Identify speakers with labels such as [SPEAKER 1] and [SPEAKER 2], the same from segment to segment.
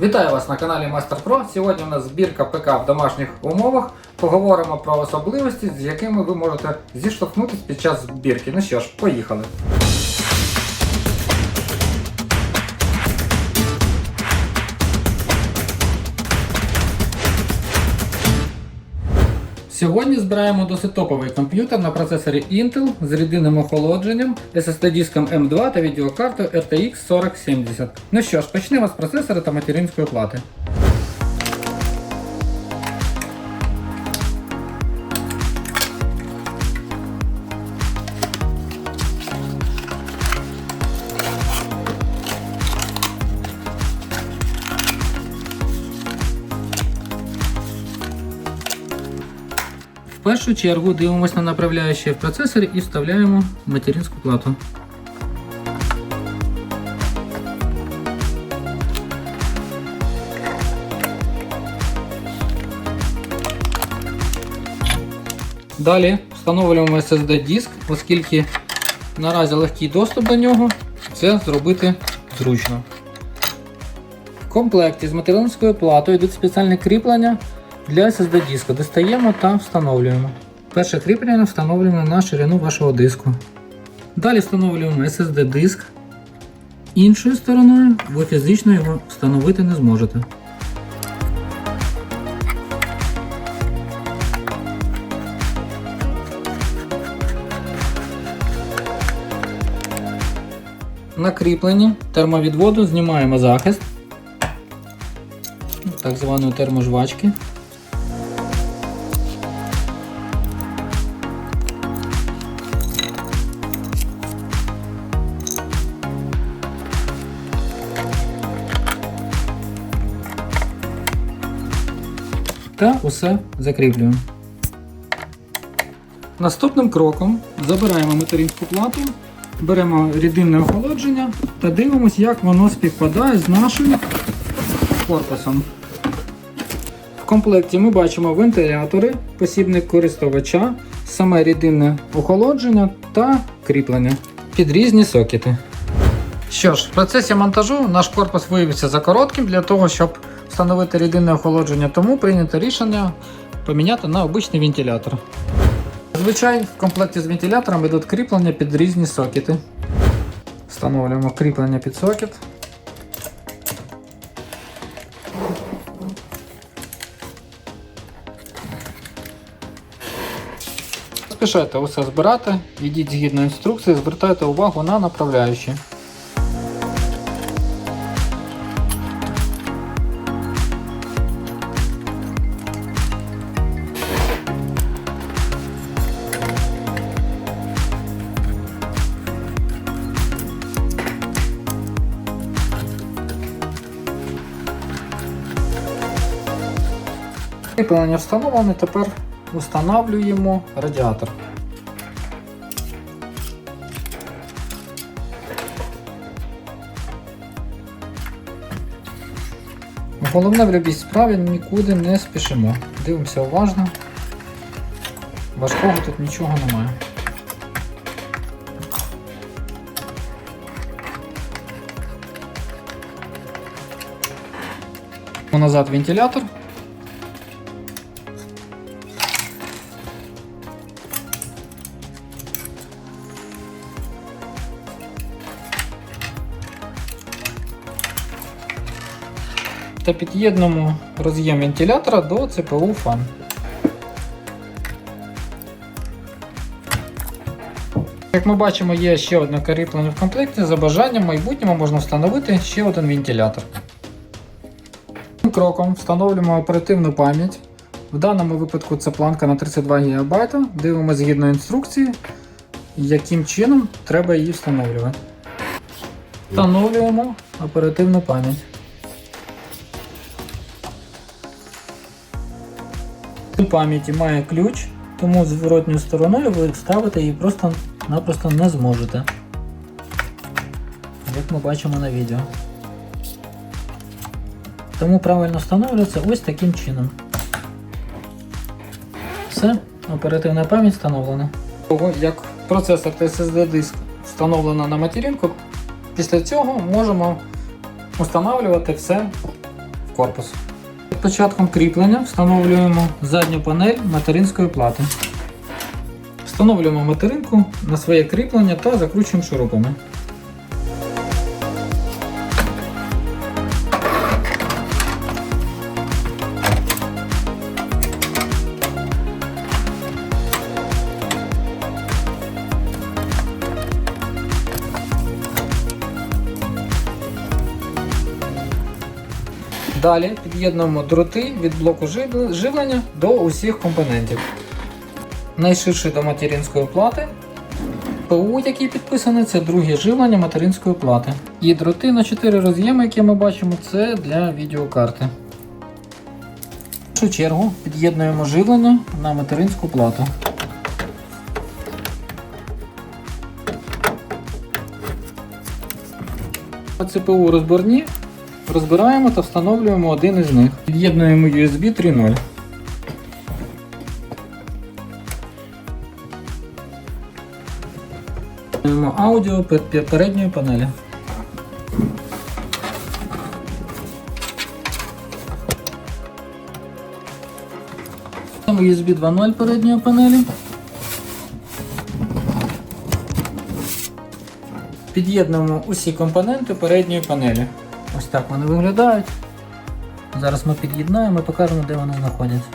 [SPEAKER 1] Вітаю вас на каналі Мастер Про. Сьогодні у нас збірка ПК в домашніх умовах. Поговоримо про особливості, з якими ви можете зіштовхнутися під час збірки. Ну що ж, поїхали. Сьогодні збираємо досить топовий комп'ютер на процесорі Intel з рідинним охолодженням, SSD-диском M2 та відеокартою RTX 4070. Ну що ж, почнемо з процесора та материнської плати. В першу чергу дивимося на направляючі в процесорі і вставляємо материнську плату. Далі встановлюємо SSD диск, оскільки наразі легкий доступ до нього, це зробити зручно. В комплекті з материнською платою йдуть спеціальні кріплення для SSD диска. Достаємо та встановлюємо. Перше кріплення встановлюємо на ширину вашого диску. Далі встановлюємо SSD диск. Іншою стороною ви фізично його встановити не зможете. На кріпленні термовідводу знімаємо захист так званої терможвачки. Та усе закріплюємо. Наступним кроком забираємо материнську плату, беремо рідинне охолодження та дивимося, як воно співпадає з нашим корпусом. В комплекті ми бачимо вентилятори, посібник користувача, саме рідинне охолодження та кріплення під різні сокети. Що ж, в процесі монтажу наш корпус виявився за коротким для того, щоб встановити рідинне охолодження, тому прийнято рішення поміняти на обичний вентилятор. Зазвичай в комплекті з вентилятором йдуть кріплення під різні сокети. Встановлюємо кріплення під сокет. Спішайте усе збирати, йдіть згідно інструкції, звертайте увагу на направляючі. Кріплення встановлене, тепер встановлюємо радіатор. Головне в любій справі нікуди не спішимо. Дивимося уважно. Важкого тут нічого немає. Назад вентилятор. Та під'єднуємо роз'єм вентилятора до ЦПУ фан. Як ми бачимо, є ще одне кріплення в комплекті. За бажанням в майбутньому можна встановити ще один вентилятор. Цим кроком встановлюємо оперативну пам'ять. В даному випадку це планка на 32 ГБ. Дивимося згідно інструкції, яким чином треба її встановлювати. Встановлюємо оперативну пам'ять. У пам'яті має ключ, тому зворотньою стороною ви вставити її просто-напросто не зможете. Як ми бачимо на відео. Тому правильно встановлюється ось таким чином. Все, оперативна пам'ять встановлена. Як процесор та SSD диск встановлено на материнку, після цього можемо встановлювати все в корпус. Перед початком кріплення встановлюємо задню панель материнської плати. Встановлюємо материнку на своє кріплення та закручуємо шурупами. Далі під'єднуємо дроти від блоку живлення до усіх компонентів. Найширший до материнської плати. ПУ, який підписаний, це друге живлення материнської плати. І дроти на 4 роз'єми, які ми бачимо, це для відеокарти. В першу чергу під'єднуємо живлення на материнську плату. ЦПУ розборні Розбираємо та встановлюємо один із них. Під'єднуємо USB 3.0. Під'єднуємо Аудіо передньої панелі. USB 2.0 передньої панелі. Під'єднуємо усі компоненти передньої панелі. Ось так вони виглядають. Зараз ми під'єднаємо і покажемо, де вони знаходяться.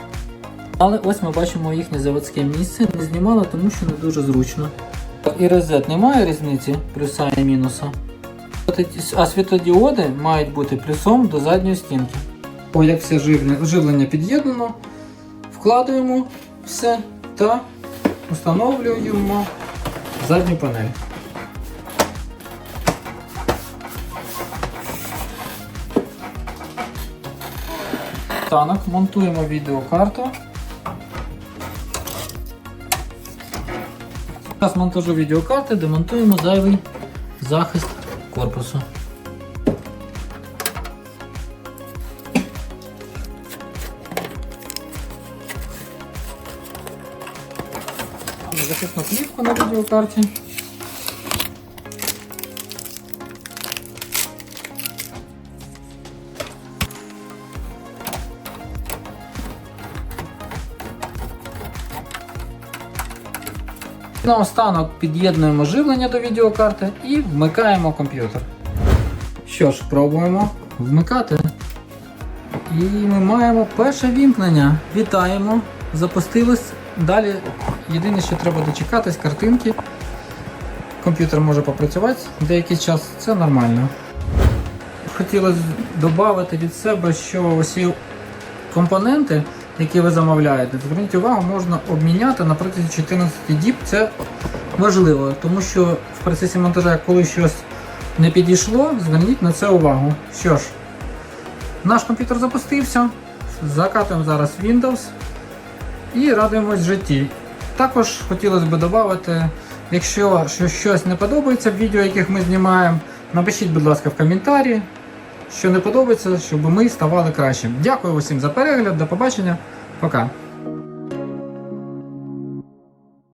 [SPEAKER 1] Але ось ми бачимо їхнє заводське місце. Не знімали, тому що не дуже зручно. І розет немає різниці плюса і мінуса. А світодіоди мають бути плюсом до задньої стінки. О, як все живлення, під'єднано, вкладаємо все та встановлюємо задню панель. Танок, монтуємо відеокарту. Час монтажу відеокарти демонтуємо зайвий захист корпусу. Захисну плівку на відеокарті. Наостанок під'єднуємо живлення до відеокарти і вмикаємо комп'ютер. Що ж, пробуємо вмикати. І ми маємо перше вімкнення. Вітаємо. Запустилось. Далі єдине, що треба дочекатись, картинки. Комп'ютер може попрацювати деякий час, це нормально. Хотілося додати від себе, що усі компоненти, які ви замовляєте, зверніть увагу, можна обміняти на протязі 14 діб. Це важливо, тому що в процесі монтажа, коли щось не підійшло, зверніть на це увагу. Що ж, наш комп'ютер запустився, закатуємо зараз Windows і радуємось житті. Також хотілося б додати, якщо щось не подобається в відео, яких ми знімаємо, напишіть, будь ласка, в коментарі, що не подобається, щоб ми ставали кращим. Дякую усім за перегляд, до побачення, пока.